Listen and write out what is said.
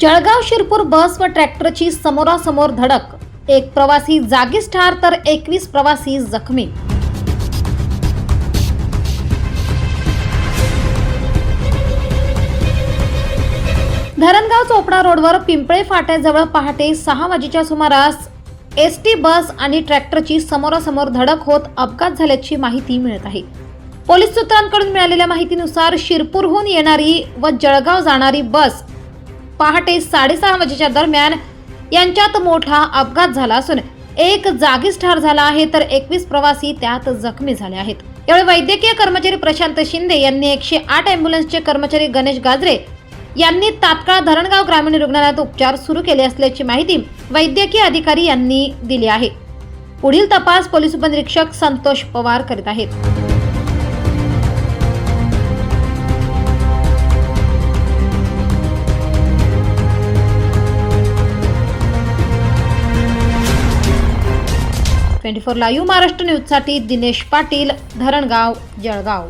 जळगाव शिरपूर बस व ट्रॅक्टरची समोरासमोर धडक. एक प्रवासी जागीच ठार तर एकवीस प्रवासी जखमी. धरणगाव चोपडा रोडवर पिंपळे फाट्याजवळ पहाटे सहा वाजेच्या सुमारास एस टी बस आणि ट्रॅक्टरची समोरासमोर धडक होत अपघात झाल्याची माहिती मिळत आहे. पोलीस सूत्रांकडून मिळालेल्या माहितीनुसार शिरपूरहून येणारी व जळगाव जाणारी बस पहाटे साडेसहा वाजेच्या दरम्यान यांच्यात मोठा अपघात झाला असून एक जागीच ठार झाला आहे तर एकवीस प्रवासी त्यात जखमी झाले आहेत. यावेळी वैद्यकीय कर्मचारी प्रशांत शिंदे यांनी एकशे आठ अँब्युलन्सचे कर्मचारी गणेश गाजरे यांनी तात्काळ धरणगाव ग्रामीण रुग्णालयात उपचार सुरू केले असल्याची माहिती वैद्यकीय अधिकारी यांनी दिली आहे. पुढील तपास पोलीस उपनिरीक्षक संतोष पवार करीत आहेत. ट्वेंटी फोर लाईव्ह महाराष्ट्र न्यूजसाठी दिनेश पाटील धरणगाव जळगाव.